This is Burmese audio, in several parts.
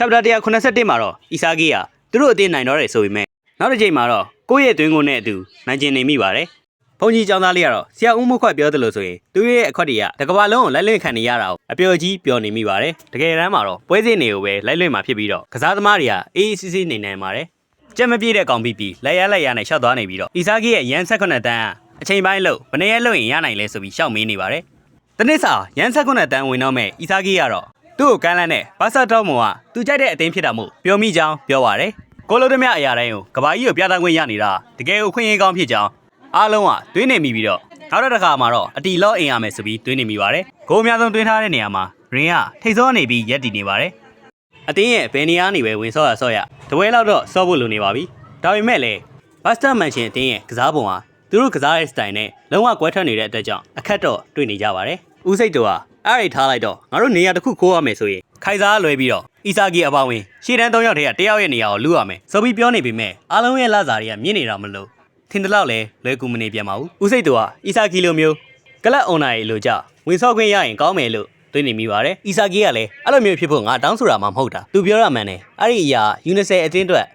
chapter 181မှာတော့အီဆာဂီကသူတို့အတင်းနိုင်တော့တယ်ဆိုပေမဲ့နောက်တစ်ချိန်မှာတော့ကိုယ့်ရဲ့တွင်းကိုနဲ့အတူနိုင်ကျင်နေမိပါတယ်ဘုန်းကြီးကျောင်းသားလေးကတော့ဆရာဦးမခွတ်ပြောတယ်လို့ဆိုရင်သူရဲ့အခွက်တွေကတကဘာလုံးကိုလိုက်လွင့်ခံနေရတာကိုအပျော်ကြီးပျော်နေမိပါတယ်တကယ်တမ်းမှာတော့ပွဲစဉ်တွေကိုပဲလိုက်လွင့်မှာဖြစ်ပြီးတော့ကစားသမားတွေကအေးအေးဆေးဆေးနေနိုင်ပါတယ်ကြက်မပြည့်တဲ့ကောင်ပြီးပြီးလက်ရလက်ရနဲ့ရှောက်သွားနေပြီးတော့အီဆာဂီရဲ့ရန်ဆက်ခွနဲ့တန်းကအချိန်ပိုင်းလို့ဘယ်နှစ်ရက်လို့ရင်ရနိုင်လဲဆိုပြီးရှောက်မင်းနေပါတယ်တနစ်စာရန်ဆက်ခွနဲ့တန်းဝင်တော့မဲ့အီဆာဂီကတော့ သူ့ကိုကမ်းလန်းနဲ့ဘာဆတ်တော့မောကသူကြိုက်တဲ့အသင်းဖြစ်တာမို့ပြောမိကြောင်းပြောပါရယ်ကိုလိုသမျှအရာတိုင်းကိုကဘာကြီးကိုပြသခွင့်ရနေတာတကယ်ကိုခွင့်ရကောင်းဖြစ်ကြောင်းအားလုံးကတွင်းနေမိပြီးတော့နောက်တစ်ခါမှာတော့အတီလော့အင်ရမယ်ဆိုပြီးတွင်းနေမိပါတယ်ဂိုးအများဆုံးတွင်းထားတဲ့နေရာမှာရင်ကထိတ်စောနေပြီးရက်တည်နေပါတယ်အတင်းရဲ့ဘယ်နေရာနေပဲဝင်ဆော့ရဆော့ရတပွဲလောက်တော့ဆော့ဖို့လိုနေပါပြီဒါပေမဲ့လည်းဘတ်စတာမန်ရှင်အတင်းရဲ့ကစားပုံဟာသူတို့ကစားတဲ့စတိုင်နဲ့လုံးဝကွဲထွက်နေတဲ့အတွက်ကြောင့်အခက်တော့တွေ့နေကြပါတယ်ဦးစိတ်တို့က အဲ့ဒီထားလိုက်တော့ငါတို့နေရာတစ်ခုခိုးရမယ်ဆိုရင်ခိုင်စားလွဲပြီးတော့အီဆာဂီအပါဝင်ရှေ့တန်း၃ယောက်တည်းကတယောက်ရဲ့နေရာကိုလူရမယ်ဆိုပြီးပြောနေပေမဲ့အားလုံးရဲ့လစာတွေကမြင့်နေတာမလို့ထင်တယ်လို့လဲလွယ်ကူမနေပြန်ပါဘူးဦးစိတ်တို့ကအီဆာဂီလိုမျိုးကလပ်အွန်လိုင်းလိုကြဝင်ဆော့ခွင့်ရရင်ကောင်းမယ်လို့တွေးနေမိပါတယ်အီဆာဂီကလည်းအဲ့လိုမျိုးဖြစ်ဖို့ငါတောင်းဆိုတာမှမဟုတ်တာသူပြောရမှန်တယ်အဲ့ဒီအရာယူနီဆယ်အတင်းအတွက်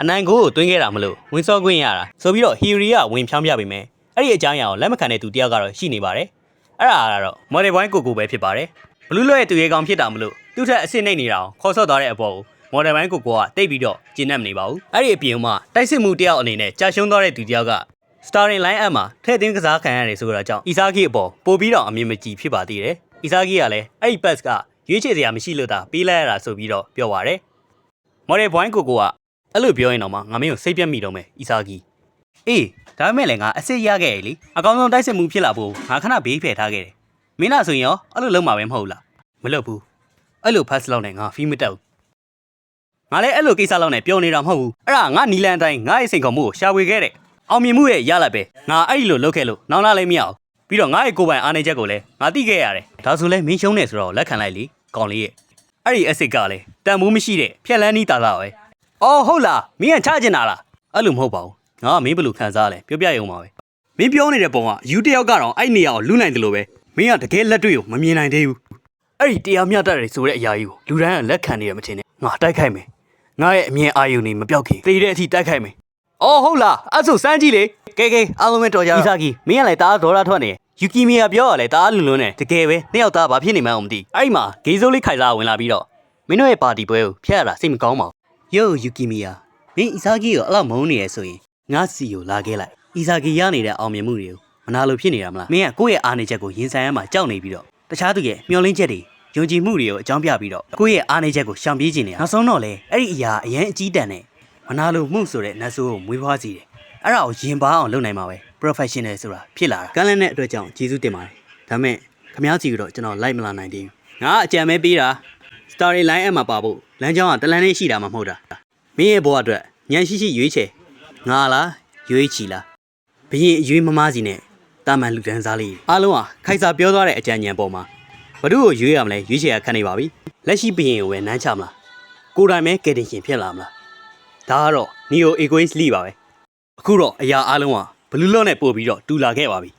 အနိုင်ကိုကိုတွင်းခဲ့တာမလို့ဝင်စောခွင့်ရတာဆိုပြီးတော့ဟီရီကဝင်ဖြောင်းပြပေးမယ်အဲ့ဒီအကြောင်းအရာကိုလက်မခံတဲ့သူတယောက်ကတော့ရှိနေပါတယ် အဲ့ဒါကတော့မော်ဒယ်ဘိုင်းကိုကိုပဲဖြစ်ပါတယ်ဘလူးလွဲ့သူရဲကောင်ဖြစ်တာမလို့သူ့ထက်အစ်စ်နှိမ့်နေတာကိုခေါ်ဆော့သွားတဲ့အပေါ်ကိုမော်ဒယ်ဘိုင်းကိုကိုကတိတ်ပြီးတော့ကျင်းနေမနေပါဘူးအဲ့ဒီအပြင်မှာတိုက်စစ်မှုတယောက်အနေနဲ့ကြာရှုံးသွားတဲ့သူတယောက်က Starring Line Up မှာထည့်သွင်းကစားခံရတယ်ဆိုတော့ကြောင့်အီဆာဂီအပေါ်ပို့ပြီးတော့အမြင်မကြည်ဖြစ်ပါသေးတယ်အီဆာဂီကလည်းအဲ့ဒီ pass ကရွေးချယ်စရာမရှိလို့သာပေးလိုက်ရတာဆိုပြီးတော့ပြောပါတယ်မော်ဒယ်ဘိုင်းကိုကိုကအဲ့လိုပြောရင်တော့မှငါမင်းကိုစိတ်ပြတ်မိတော့မယ်အီဆာဂီ အေးဒါပေမဲ့လည်းငါအစ်စ်ရခဲ့ရလေအကောင်ဆုံးတိုက်စစ်မှုဖြစ်လာဖို့ငါခဏဘေးဖယ်ထားခဲ့တယ်မင်းလားဆိုရင်ရောအဲ့လိုလုပ်မှာပဲမဟုတ်လားမလုပ်ဘူးအဲ့လိုဖတ်စလောက်နဲ့ငါဖီးမတက်ဘူးငါလည်းအဲ့လိုကိစ္စလောက်နဲ့ပြောနေတာမဟုတ်ဘူးအဲ့ဒါငါနီလန်အတိုင်းငါရဲ့စိန်ခေါ်မှုကိုရှာဝေခဲ့တယ်အောင်မြင်မှုရဲ့ရလာပဲငါအဲ့ဒီလိုလုပ်ခဲ့လို့နောင်လာလည်းမရအောင်ပြီးတော့ငါရဲ့ကိုယ်ပိုင်အားနေချက်ကိုလည်းငါသိခဲ့ရတယ်ဒါဆိုလဲမင်းရှုံးနေဆိုတော့လက်ခံလိုက်လေကောင်းလေးရဲ့အဲ့ဒီအစ်စ်ကလည်းတန်မိုးမရှိတဲ့ဖြက်လန်းနီးတာတာပဲအော်ဟုတ်လားမင်းကချကျင်တာလားအဲ့လိုမဟုတ်ပါဘူး ငါကမင်းဘယ်လိုခံစားလဲပြောပြရုံပါပဲမင်းပြောနေတဲ့ပုံကယူတယောက်ကတော့အဲ့နေရာကိုလူနိုင်တယ်လို့ပဲမင်းကတကယ်လက်တွေ့ကိုမမြင်နိုင်သေးဘူးအဲ့ဒီတရားမျှတတယ်ဆိုတဲ့အရာကြီးကိုလူတိုင်းကလက်ခံနေရမထင်နဲ့ငါတိုက်ခိုက်မယ်ငါရဲ့အမြင်အာရုံနေမပြောက်ခင်တည်တဲ့အထိတိုက်ခိုက်မယ်အော်ဟုတ်လားအဲ့ဆိုစမ်းကြည့်လေကဲကဲအားလုံးပဲတော်ကြအီစာကီမင်းကလည်းတအားဒေါ်လာထွက်နေယူကီမီကပြောရလဲတအားလွန်လွန်းနေတကယ်ပဲနှစ်ယောက်သားဘာဖြစ်နေမှန်းမသိအဲ့ဒီမှာဂေးစိုးလေးခိုင်စားဝင်လာပြီးတော့မင်းတို့ရဲ့ပါတီပွဲကိုဖျက်ရတာစိတ်မကောင်းပါဘူးယိုယူကီမီယာမင်းအီဆာဂီကိုအဲ့လောက်မုန်းနေရဆိုရင် ငါစီကိုလာခဲ့လိုက်အီဆာဂီရနေတဲ့အောင်မြင်မှုတွေကိုမနာလို့ဖြစ်နေတာမလားမင်းကကိုယ့်ရဲ့အားနေချက်ကိုရင်ဆိုင်ရမှာကြောက်နေပြီးတော့တခြားသူရဲ့မျောလင်းချက်တွေယုံကြည်မှုတွေကိုအကြောင်းပြပြီးတော့ကိုယ့်ရဲ့အားနေချက်ကိုရှောင်ပြေးခြင်းနေတာနောက်ဆုံးတော့လေအဲ့ဒီအရာအရင်အကြီးတန်းနဲ့မနာလို့မှုဆိုတဲ့နတ်ဆိုးကိုမွေးဖွားစီတယ်အဲ့ဒါကိုရင်ပါအောင်လုပ်နိုင်မှာပဲ professional ဆိုတာဖြစ်လာတာကမ်းလန်းတဲ့အတွက်ကြောင့်ကျေးဇူးတင်ပါတယ်ဒါပေမဲ့ခမားစီကတော့ကျွန်တော်လိုက်မလာနိုင်သေးဘူးငါအကြံမဲပေးတာ story line အမှပါဖို့လမ်းကြောင်းကတလန်းလေးရှိတာမှမဟုတ်တာမင်းရဲ့ဘဝအတွက်ညံရှိရှိရွေးချယ် ငါလားရွေးချီလားဘရင်အရွေးမမားစီနဲ့တာမန်လူဒန်းစားလေးအားလုံးဟာခိုက်စာပြောသွားတဲ့အကြံဉာဏ်ပေါ်မှာဘ누구ကိုရွေးရမလဲရွေးချယ်ရခက်နေပါပြီလက်ရှိဘရင်ကိုပဲနမ်းချမလားကိုယ်တိုင်ပဲကယ်တင်ရှင်ဖြစ်လာမလားဒါကတော့ Neo Egoist လိပါပဲအခုတော့အရာအားလုံးဟာဘလူးလော့နဲ့ပို့ပြီးတော့တူလာခဲ့ပါပြီ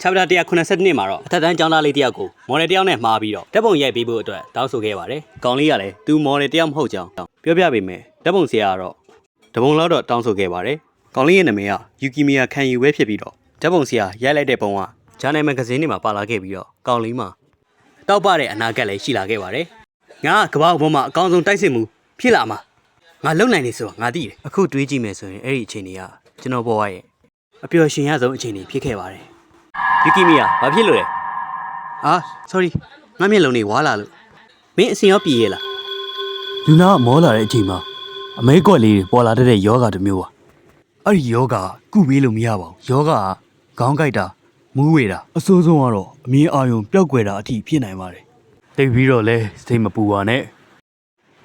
chapter 182မှာတော့အထက်တန်းကျောင်းသားလေးတယောက်ကိုမော်ဒယ်တယောက်နဲ့မှားပြီးတော့ဓာတ်ပုံရိုက်ပေးဖို့အတွက်တောင်းဆိုခဲ့ပါတယ်။ကောင်လေးကလည်းသူမော်ဒယ်တယောက်မဟုတ်ကြောင်း ပြောပြပေးမယ်။ဓာတ်ပုံဆရာကတော့ဓာ တ်ပုံလောက်တော့တောင်းဆိုခဲ့ပါတယ်။ကောင်လေးရဲ့နာမည်ကယူကီမီယာခံယူပဲဖြစ်ပြီးတော့ဓာတ်ပုံဆရာရိုက်လိုက်တဲ့ပုံကဂျာနယ်မဂဇင်းတွေမှာပါလာခဲ့ပြီးတော့ကောင်လေးမှာတောက်ပတဲ့အနာဂတ်လည်းရှိလာခဲ့ပါတယ်။ငါကကမ္ဘာပေါ်မှာအကောင်းဆုံးတိုက်စစ်မှုဖြစ်လာမှာငါလုံနိုင်နေဆိုတော့ငါသိတယ်။အခုတွေးကြည့်မယ်ဆိုရင်အဲ့ဒီအချိန်တွေကကျွန်တော်ဘဝရဲ့အပျော်ရွှင်ရဆုံးအချိန်တွေဖြစ်ခဲ့ပါတယ်။ယူကီမီယာဘာဖြစ်လို့လဲဟာ sorry ငါမျက်လုံးတွေဝါလာလို့မင်းအစင်ရောပြေးရလားလူနာကမောလာတဲ့အချိန်မှာ အမဲကွက်လေးတွေပေါ်လာတတ်တဲ့ယောဂတစ်မျိုးပါအဲ့ဒီယောဂကကုပေးလို့မရပါဘူးယောဂကခေါင်းကိုက်တာမူးဝေတာအဆိုးဆုံးကတော့အမြင်အာရုံပျောက်ကွယ်တာအထိဖြစ်နိုင်ပါတယ်တိတ်ပြီးတော့လဲစိတ်မပူပါနဲ့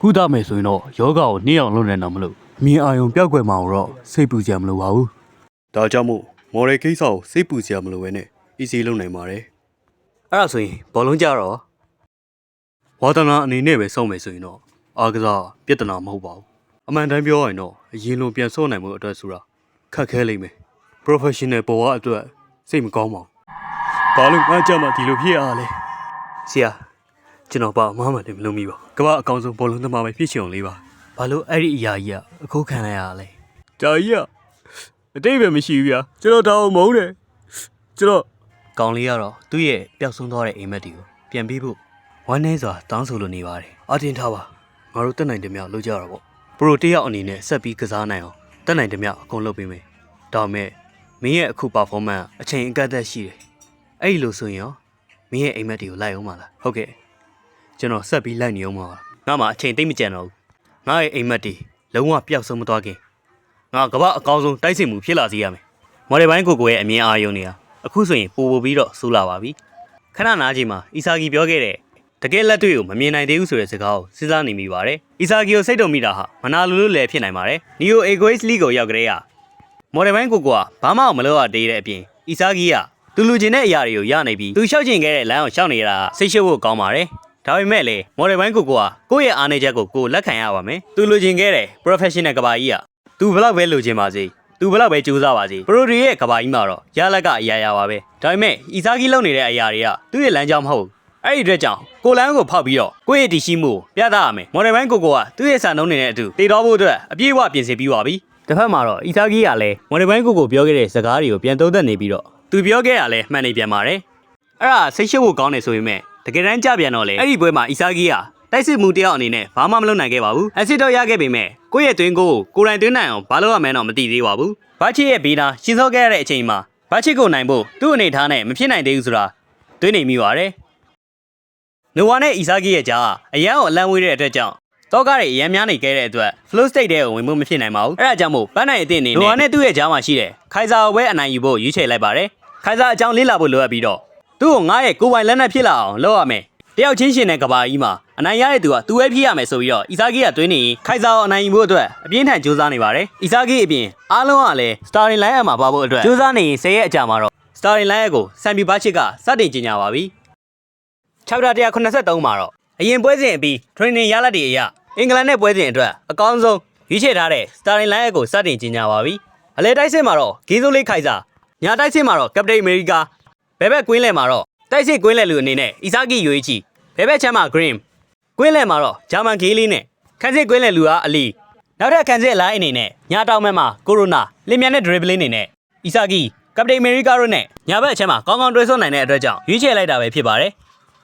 ကုသမယ်ဆိုရင်တော့ယောဂကိုနှိမ့်အောင်လုပ်နေတော့မလို့အမြင်အာရုံပျောက်ကွယ်မှာတော့စိတ်ပူစရာမလိုပါဘူးဒါကြောင့်မို့မော်ဒယ်ကိစ္စကိုစိတ်ပူစရာမလိုပဲနဲ့ easy လုပ်နိုင်ပါတယ်အဲ့ဒါဆိုရင်ဘောလုံးကြတော့ဝါသနာအနေနဲ့ပဲစောင့်မယ်ဆိုရင်တော့အားကစားပြဿနာမဟုတ်ပါဘူး အမှန်တမ်းပြောရရင်တော့အရင်လိုပြန်စော့နိုင်မှုအတွက်ဆိုတာခက်ခဲလိမ့်မယ် professional ဘဝအတွက်စိတ်မကောင်းပါဘူးဘာလို့ငါကြမှာဒီလိုဖြစ်ရလဲဆရာကျွန်တော်ပါအမှားမှန်တယ်မလုပ်မိပါဘူးကမ္ဘာအကောင်ဆုံးဘောလုံးသမားပဲဖြစ်ချင်အောင်လေးပါဘာလို့အဲ့ဒီအရာကြီးကအခုခံလိုက်ရတာလဲဒါကြီးကအတိတ်ပဲမရှိဘူးဗျာကျွန်တော်ဒါအောင်မုန်းတယ်ကျွန်တော်ကောင်လေးကတော့သူ့ရဲ့ပျောက်ဆုံးသွားတဲ့အိမ်မက်တွေကိုပြန်ပေးဖို့ဝမ်းနေစွာတောင်းဆိုလိုနေပါတယ်အတင်ထားပါငါတို့တက်နိုင်တယ်များလုပ်ကြတာပေါ့ ပရိုတယောက်အနေနဲ့ဆက်ပြီးကစားနိုင်အောင်တက်နိုင်တယ်များအကုန်လုပ်ပေးမယ်ဒါပေမဲ့မင်းရဲ့အခု performance အချိန်အကန့်အသတ်ရှိတယ်အဲ့ဒီလိုဆိုရင်ရောမင်းရဲ့အိမ်မက်တွေကိုလိုက်အောင်ပါလားဟုတ်ကဲ့ကျွန်တော်ဆက်ပြီးလိုက်နေအောင်ပါငါမှအချိန်သိမ့်မကြံတော့ဘူးငါရဲ့အိမ်မက်တွေလုံးဝပျောက်ဆုံးမသွားခင်ငါကမ္ဘာအကောင်းဆုံးတိုက်စစ်မှုဖြစ်လာစေရမယ်မော်ဒယ်ပိုင်းကိုကိုရဲ့အမြင်အာရုံတွေကအခုဆိုရင်ပိုပိုပြီးတော့ဆိုးလာပါပြီခဏနားချိန်မှာအီဆာဂီပြောခဲ့တဲ့ တကယ်လက်တွေ့ကိုမမြင်နိုင်သေးဘူးဆိုတဲ့စကားကိုစဉ်းစားနေမိပါတယ်အီဆာဂီကိုစိတ်တုံမိတာဟာမနာလိုလို့လည်းဖြစ်နိုင်ပါတယ်နီယိုအေဂွေးစ်လီကိုရောက်ကြတဲ့ကမော်ဒယ်ပိုင်းကိုကိုကဘာမှမလုပ်ရသေးတဲ့အပြင်အီဆာဂီကသူလူချင်တဲ့အရာတွေကိုရနိုင်ပြီးသူလျှောက်ချင်ခဲ့တဲ့လမ်းကိုရှောက်နေရတာစိတ်ရှုပ်ဖို့ကောင်းပါတယ်ဒါပေမဲ့လေမော်ဒယ်ပိုင်းကိုကိုကကိုယ့်ရဲ့အားနည်းချက်ကိုကိုယ်လက်ခံရပါမယ်သူလူချင်ခဲ့တဲ့ professional ကဘာကြီးကသူဘလောက်ပဲလိုချင်ပါစေသူဘလောက်ပဲကြိုးစားပါစေပရိုဒီရဲ့ကဘာကြီးမှာတော့ရလက်ကအရာရာပါပဲဒါပေမဲ့အီဇာဂီလုံနေတဲ့အရာတွေကသူ့ရဲ့လမ်းကြောင်းမဟုတ်ဘူး အဲ့ဒီအတွက်ကြောင့်ကိုလန်းကိုဖောက်ပြီးတော့ကိုယ့်ရဲ့တည်ရှိမှုကိုပြသရမယ်မော်ဒယ်ပိုင်းကိုကိုကသူ့ရဲ့စံနှုန်းနေတဲ့အတူတည်တော်ဖို့အတွက်အပြည့်အဝပြင်ဆင်ပြီးပါပြီတစ်ဖက်မှာတော့အီဇာဂီကလည်းမော်ဒယ်ပိုင်းကိုကိုပြောခဲ့တဲ့စကားတွေကိုပြန်သုံးသပ်နေပြီးတော့သူပြောခဲ့တာလည်းမှန်နေပြန်ပါတယ်အဲ့ဒါစိတ်ရှုပ်ဖို့ကောင်းနေဆိုပေမဲ့တကယ်တမ်းကြပြန်တော့လေအဲ့ဒီပွဲမှာအီဇာဂီကတိုက်စစ်မှုတယောက်အနေနဲ့ဘာမှမလုပ်နိုင်ခဲ့ပါဘူးအစစ်တော့ရခဲ့ပေမဲ့ကိုယ့်ရဲ့တွင်းကိုကိုယ်တိုင်တွင်းနိုင်အောင်ဘာလို့ရမလဲတော့မသိသေးပါဘူးဘာချစ်ရဲ့ဘေးနာရှင်းစောခဲ့ရတဲ့အချိန်မှာဘာချစ်ကိုနိုင်ဖို့သူ့အနေထားနဲ့မဖြစ်နိုင်သေးဘူးဆိုတာတွေးနေမိပါတယ် နိုဝါနဲ့အီဆာဂီရဲ့ကြားကအရန်ကိုအလံဝေးတဲ့အတွက်ကြောင့်တော့ကားတွေအရန်များနေခဲ့တဲ့အတွက် flow state တဲ့ကိုဝင်မှုမဖြစ်နိုင်ပါဘူးအဲ့ဒါကြောင့်မို့ပန်းနိုင်အသင့်အနေနဲ့နိုဝါနဲ့သူ့ရဲ့ကြားမှာရှိတဲ့ခိုင်စာကိုပဲအနိုင်ယူဖို့ရွေးချယ်လိုက်ပါတယ်ခိုင်စာအကြောင်းလေ့လာဖို့လိုအပ်ပြီးတော့သူ့ကိုငားရဲ့ကိုယ်ပိုင်လက်နက်ဖြစ်လာအောင်လုပ်ရမယ်တယောက်ချင်းရှင်တဲ့ကဘာကြီးမှာအနိုင်ရတဲ့သူကသူပဲဖြစ်ရမယ်ဆိုပြီးတော့အီဆာဂီကတွင်းနေရင်ခိုင်စာကိုအနိုင်ယူဖို့အတွက်အပြင်းထန်ကြိုးစားနေပါတယ်အီဆာဂီအပြင်အားလုံးကလည်း starting line မှာပါဖို့အတွက်ကြိုးစားနေရင်10ရက်အကြာမှာတော့ starting line ကိုဆမ်ပီဘာချစ်ကစတင်ကျင်းညာပါပြီ chapter 183မှာတော့အရင်ပွဲစဉ်အပြီး training ရလဒ်တွေအရအင်္ဂလန်နဲ့ပွဲစဉ်အတွက်အကောင်းဆုံးရွေးချယ်ထားတဲ့ starting line ကိုစတင်ကျင်းညာပါပြီအလဲတိုက်စစ်မှာတော့ဂေးစိုးလေးခိုင်စာညာတိုက်စစ်မှာတော့ captain america ဘဲဘက်ကွင်းလယ်မှာတော့တိုက်စစ်ကွင်းလယ်လူအနေနဲ့အီဆာဂီယူအီချီဘဲဘက်ချမ်းမှာ green ကွင်းလယ်မှာတော့ဂျာမန်ဂေးလေးနဲ့ခန်းစစ်ကွင်းလယ်လူကအလီနောက်ထပ်ခန်းစစ်အလိုက်အနေနဲ့ညာတောင်ဘက်မှာကိုရိုနာလင်မြန်နဲ့ dribbling အနေနဲ့အီဆာဂီကပတိန်အမေရိကတို့နဲ့ညာဘက်အချမ်းမှာကောင်းကောင်းတွဲဆော့နိုင်တဲ့အတွက်ကြောင့်ရွေးချယ်လိုက်တာပဲဖြစ်ပါတယ်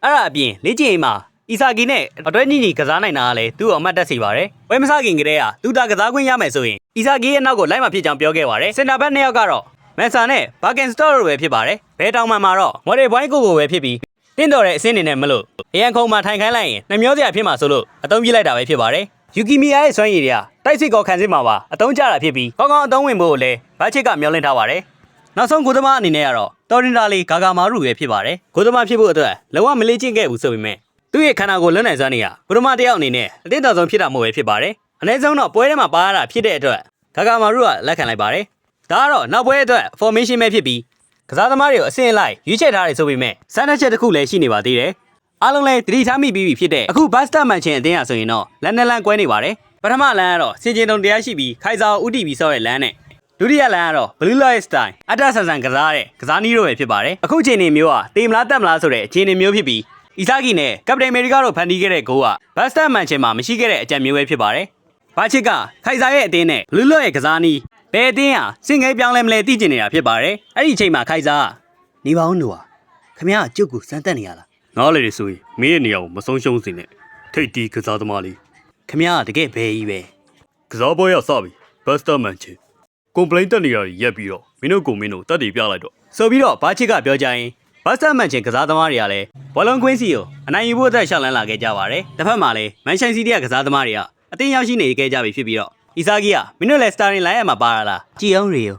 အဲ့ဒါအပြင်လေ့ကျင့်ရေးမှာအီဆာဂီနဲ့အတွဲညီညီကစားနိုင်တာကလည်းသူ့ကိုအမှတ်တက်စေပါတယ်ဝဲမစခင်ကတည်းကသူတာကစားခွင့်ရမယ်ဆိုရင်အီဆာဂီရဲ့နောက်ကိုလိုက်မှဖြစ်ကြောင်းပြောခဲ့ပါတယ်စင်တာဘက်နှစ်ယောက်ကတော့မန်ဆာနဲ့ဘာကင်စတော့တို့ပဲဖြစ်ပါတယ်ဘဲတောင်မှန်မှာတော့မော်ဒယ်ဘွိုင်းကိုကိုပဲဖြစ်ပြီးတင့်တော်တဲ့အဆင့်နေနဲ့မလို့အရန်ခုံမှာထိုင်ခိုင်းလိုက်ရင်နှမျောစရာဖြစ်မှာဆိုလို့အသုံးပြလိုက်တာပဲဖြစ်ပါတယ်ယူကီမီယာရဲ့စွမ်းရည်တွေကတိုက်စစ်ကောခံစစ်မှာပါအသုံးကျတာဖြစ်ပြီးကောင်းကောင်းအသုံးဝင်ဖို့ကိုလည်းဘာချစ်ကမျှော်လင့်ထားပါတယ် နောက်ဆုံးကိုသမားအနေနဲ့ကတော့တော်ရင်တာလီဂါဂါမာရူပဲဖြစ်ပါတယ်ကိုသမားဖြစ်ဖို့အတွက်လုံးဝမလေးကျင့်ခဲ့ဘူးဆိုပေမဲ့သူ့ရဲ့ခန္ဓာကိုယ်လွတ်နိုင်စွမ်းတွေကပထမတစ်ယောက်အနေနဲ့အသင့်တော်ဆုံးဖြစ်တာမို့ပဲဖြစ်ပါတယ်အနည်းဆုံးတော့ပွဲထဲမှာပါရတာဖြစ်တဲ့အတွက်ဂါဂါမာရူကလက်ခံလိုက်ပါတယ်ဒါကတော့နောက်ပွဲအတွက် formation ပဲဖြစ်ပြီးကစားသမားတွေကိုအဆင့်လိုက်ရွေးချယ်ထားတယ်ဆိုပေမဲ့စမ်းသပ်ချက်တစ်ခုလည်းရှိနေပါသေးတယ်။အားလုံးလည်းတတိထားမိပြီးပြီဖြစ်တဲ့အခုဘတ်စတာမန်ချင်းအတင်းရဆိုရင်တော့လန်နလန်ကွဲနေပါတယ်။ပထမလန်ကတော့စင်ကျင်တုံတရားရှိပြီးခိုင်စာကိုဥတီပြီးဆော့တဲ့လန်နဲ့ ဒုတိယလန်ကတော့ Blue Light Style အတ္တဆန်ဆန်ကစားတဲ့ကစားနည်းတို့ပဲဖြစ်ပါတယ်။အခုချိန်နေမျိုးကတေမလားတက်မလားဆိုတဲ့အခြေအနေမျိုးဖြစ်ပြီးအီဆာဂီနဲ့ကပတိန်အမေရိကတို့ဖန်တီးခဲ့တဲ့ဂိုးကဘတ်စတာမန်ချင်းမှာမရှိခဲ့တဲ့အကြံမျိုးပဲဖြစ်ပါတယ်။ဘာချစ်ကခိုင်စာရဲ့အတင်းနဲ့ Blue Light ရဲ့ကစားနည်းဘယ်အတင်းဟာစင်ငယ်ပြောင်းလဲမလဲသိကျင်နေတာဖြစ်ပါတယ်။အဲ့ဒီအချိန်မှာခိုင်စာကနေပါဦးနော်ခမရကျုပ်ကိုစမ်းတက်နေရလားငါလည်းလေဆိုရင်မင်းရဲ့နေရာကိုမဆုံးရှုံးစေနဲ့ထိတ်တီးကစားသမားလေးခမရတကယ်ဘယ်ကြီးပဲကစားပွဲရစပြီဘတ်စတာမန်ချင် ကွန်ပလိန်တက်နေရရက်ပြီးတော့မင်းတို့ကိုမင်းတို့တက်တည်ပြလိုက်တော့ဆိုပြီးတော့ဘာချစ်ကပြောကြရင်ဘတ်စတာမန်ချင်းကစားသမားတွေကလည်းဘောလုံးကွင်းစီကိုအနိုင်ယူဖို့အတွက်ရှောက်လန်းလာခဲ့ကြပါတယ်။တစ်ဖက်မှာလည်းမန်ရှိုင်းစီးတီးကကစားသမားတွေကအတင်းရောက်ရှိနေခဲ့ကြပြီဖြစ်ပြီးတော့အီဆာဂီကမင်းတို့လည်းစတာရင်လိုင်းရမှာပါရလားကြည်အောင်ရေယော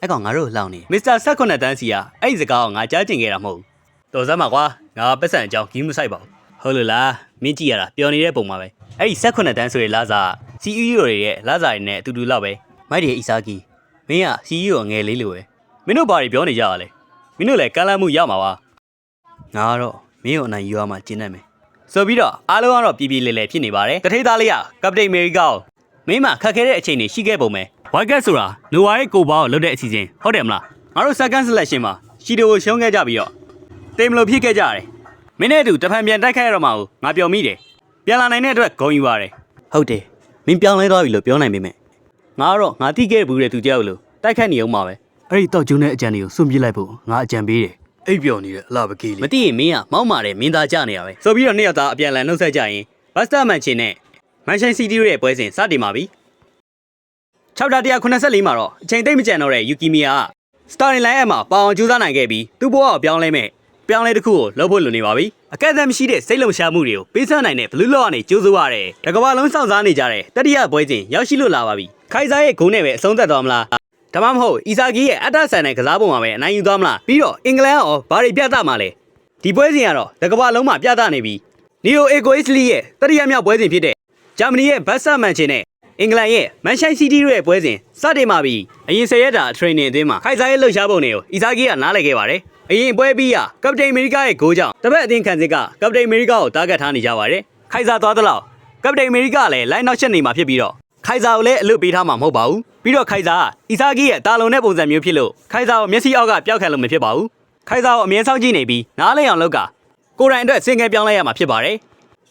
အဲ့ကောင်ငါတို့ကိုလှောင်နေမစ္စတာဆက်ခွန်တန်းစီကအဲ့ဒီစကားကိုငါကြားကျင်ခဲ့တာမဟုတ်ဘူး။တော်စမ်းပါကွာငါပတ်စံအကြောင်းကြီးမဆိုင်ပါဘူး။ဟုတ်လို့လားမင်းကြည့်ရတာပျော်နေတဲ့ပုံမှာပဲ။အဲ့ဒီဆက်ခွန်တန်းဆိုတဲ့လာစာ CEO တွေရဲ့လာစာတွေနဲ့အတူတူလောက်ပဲမိုက်ဒီအီစာကီ။ မင်းက CEO ငယ်လေးလိုပဲ။မင်းတို့ဘာတွေပြောနေကြရလဲ။မင်းတို့လည်းကမ်းလှမ်းမှုရမှာပါ။ငါကတော့မင်းကိုအနိုင်ယူရမှကျင်းနေမယ်ဆိုပြီးတော့အားလုံးကတော့ပြည်ပြည်လဲလဲဖြစ်နေပါတယ်တထိတ်သားလေးကကပတိန်အမေရိကကိုမင်းမခက်ခဲတဲ့အချိန်တွေရှိခဲ့ပုံပဲဝိုက်ကက်ဆိုတာနိုဝါရဲ့ကိုဘောကိုလုတ်တဲ့အစီအစဉ်ဟုတ်တယ်မလားငါတို့ second selection မှာရှီတိုကိုရှုံးခဲ့ကြပြီးတော့တေမလို့ဖြစ်ခဲ့ကြရတယ်မမင်းနဲ့အတူတဖန်ပြန်တိုက်ခိုက်ရတော့မှာကိုငါပြောမိတယ်ပြန်လာနိုင်တဲ့အတွက်ဂုဏ်ယူပါတယ်ဟုတ်တယ်မင်းပြောင်းလဲသွားပြီလို့ပြောနိုင်ပေမဲ့ ငါကတော့ငါတိခဲ့ဘူးတဲ့သူကြောက်လို့တိုက်ခိုက်နေအောင်ပါပဲအဲ့ဒီတောက်ကျုံတဲ့အကြံတွေကိုစွန့်ပစ်လိုက်ဖို့ငါအကြံပေးတယ်အိပ်ပျော်နေတဲ့အလှပကီးမလေးသိရင်မင်းကမောက်မာတယ်မင်းသားကြနေရပဲဆိုပြီးတော့နှစ်ယောက်သားအပြန်အလှန်နှုတ်ဆက်ကြရင်ဘတ်စတာမန်ချင်နဲ့မန်ရှင်စီးတီးရဲ့ပွဲစဉ်စတင်ပါပြီ6တာ184မှာတော့အချိန်သိမ့်မကြံတော့တဲ့ယူကီမီယာကစတာရင်လိုင်းအမှာပေါအောင်ကြိုးစားနိုင်ခဲ့ပြီးသူ့ဘဝကိုပြောင်းလဲမဲ့ ပြောင်းလဲတစ်ခုကိုလုပ်ဖို့လိုနေပါပြီအကန့်အသတ်မရှိတဲ့စိတ်လုံရှားမှုတွေကိုပေးဆနိုင်တဲ့ဘလူးလော့ကနေကြိုးစားရတဲ့တကဘာလုံးစောင့်စားနေကြတဲ့တတိယပွဲစဉ်ရောက်ရှိလို့လာပါပြီခိုင်စာရဲ့ဂုံးနဲ့ပဲအဆုံးသတ်သွားမလားဒါမှမဟုတ်အီဆာဂီရဲ့အတ္တဆန်တဲ့ကစားပုံမှာပဲအနိုင်ယူသွားမလားပြီးတော့အင်္ဂလန်ကရောဘာတွေပြသမှာလဲဒီပွဲစဉ်ကတော့တကဘာလုံးမှာပြသနေပြီးနီယိုအေဂိုအစ်လီရဲ့တတိယမြောက်ပွဲစဉ်ဖြစ်တဲ့ဂျာမနီရဲ့ဘတ်ဆာမန်ချင်နဲ့အင်္ဂလန်ရဲ့မန်ရှိုင်းစီးတီးတို့ရဲ့ပွဲစဉ်စတင်ပါပြီအရင်ဆယ်ရက်တာထရိနင်အသင်းမှာခိုင်စာရဲ့လှုပ်ရှားပုံတွေကိုအီဆာဂီကနားလည်ခဲ့ပါတယ် အရင်ပွဲပြီးကကပတိန်အမေရိကရဲ့ဂိုးကြောင့်တပတ်အသင်းခံစစ်ကကပတိန်အမေရိကကိုတားဂတ်ထားနေကြပါတယ်ခိုင်စာသွားသလောက်ကပတိန်အမေရိကလည်းလိုင်းနောက်ချက်နေမှာဖြစ်ပြီးတော့ခိုင်စာကိုလည်းအလွတ်ပေးထားမှာမဟုတ်ပါဘူးပြီးတော့ခိုင်စာကအီဆာဂီရဲ့တာလုံတဲ့ပုံစံမျိုးဖြစ်လို့ခိုင်စာကိုမျက်စိအောက်ကပျောက်ခံလို့မဖြစ်ပါဘူးခိုင်စာကိုအမြဲဆောင်ကြည့်နေပြီးနားလဲအောင်လုပ်ကကိုယ်တိုင်အတွက်စင်ကဲပြောင်းလဲရမှာဖြစ်ပါတယ်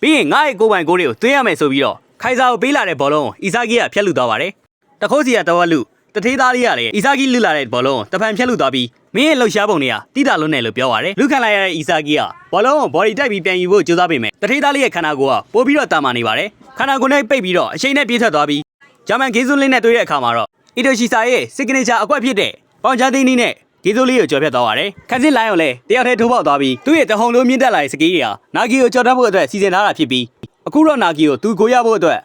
ပြီးရင်ငါ့ရဲ့ကိုယ်ပိုင်ကိုယ်တွေကိုသွင်းရမယ်ဆိုပြီးတော့ခိုင်စာကိုပေးလာတဲ့ဘောလုံးကိုအီဆာဂီကဖျက်လူသွားပါတယ်။တခိုးစီကတဝက်လူ တထေးသားလေးကလည်းအီဆာဂီလူလာတဲ့ဘောလုံးကိုတဖန်ဖျက်လူသွားပြီးမင်းရဲ့လှုပ်ရှားပုံတွေကတိတာလုံးနဲ့လို့ပြောပါတယ်။လူခံလိုက်ရတဲ့အီဆာဂီကဘောလုံးကိုဘော်ဒီတိုက်ပြီးပြန်ယူဖို့ကြိုးစားပေမဲ့တထေးသားလေးရဲ့ခန္ဓာကိုယ်ကပိုပြီးတော့တာမာနေပါတယ်။ခန္ဓာကိုယ်နဲ့ပိတ်ပြီးတော့အချိန်နဲ့ပြေးထွက်သွားပြီးဂျာမန်ဂေဇူးလင်းနဲ့တွေ့တဲ့အခါမှာတော့အီတိုရှီစာရဲ့စစ်ကနေချာအကွက်ဖြစ်တဲ့ပေါင်ချာသိန်းနီးနဲ့ဂေဇိုလေးကိုကြော်ဖြတ်သွားပါတယ်။ခန်းစစ်လိုင်းကိုလည်းတယောက်တည်းထိုးပေါက်သွားပြီးသူ့ရဲ့တဟုန်လုံးမြင့်တက်လာတဲ့စကီးတွေဟာနာဂီကိုကြော်တတ်ဖို့အတွက်စီစဉ်ထားတာဖြစ်ပြီးအခုတော့နာဂီကိုသူကိုရဖို့အတွက်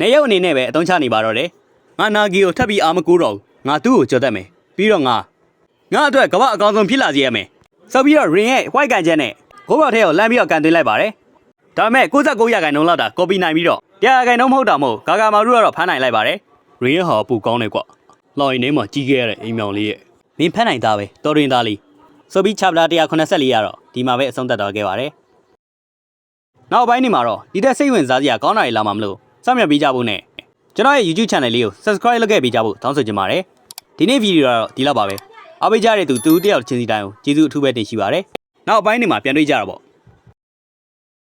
နေရုပ်အနေနဲ့ပဲအသုံးချနေပါတော့တယ်။ ငါနာဂီကိုထပ်ပြီးအာမကူတော့ဘူး။ငါသူ့ကိုကြော်တတ်မယ်။ပြီးတော့ငါငါအတွက်ကမ္ဘာအကောင်ဆုံးဖြစ်လာစေရမယ်။ဆိုပြီးတော့ရင်ရဲ့ white ကန်ချက်နဲ့ဂိုးဘောက်ထဲကိုလမ်းပြီးတော့ကန်သွင်းလိုက်ပါတယ်။ဒါပေမဲ့69ရာခိုင်နှုန်းလောက်တာကော်ပီနိုင်ပြီးတော့100ရာခိုင်နှုန်းမဟုတ်တာမို့ဂါဂါမာရူကတော့ဖမ်းနိုင်လိုက်ပါတယ်။ရင်းဟာပူကောင်းတယ်ကွာလော်ရင်ထဲမှာကြီးခဲ့ရတဲ့အိမ်မောင်လေးရဲ့မင်းဖက်နိုင်သားပဲတော်တွင်သားလေးဆိုပြီးချပလာ184ရတော့ဒီမှာပဲအဆုံးသတ်သွားခဲ့ပါတယ်နောက်ပိုင်းနေမှာတော့ဒီတက်စိတ်ဝင်စားစရာကောင်းတာတွေလာမှာမလို့စောင့်မျှော်ပေးကြဖို့နဲ့ ကျွန်တော်ရဲ့ YouTube channel လေးကို subscribe လုပ်ခဲ့ပေးကြဖို့တောင်းဆိုချင်ပါတယ်ဒီနေ့ဗီဒီယိုကတော့ဒီလောက်ပါပဲအားပေးကြတဲ့သူတူတယောက်ချင်းစီတိုင်းကိုကျေးဇူးအထူးပဲတင်ရှိပါတယ်နောက်ပိုင်းနေမှာပြန်တွေ့ကြတော့ပေါ့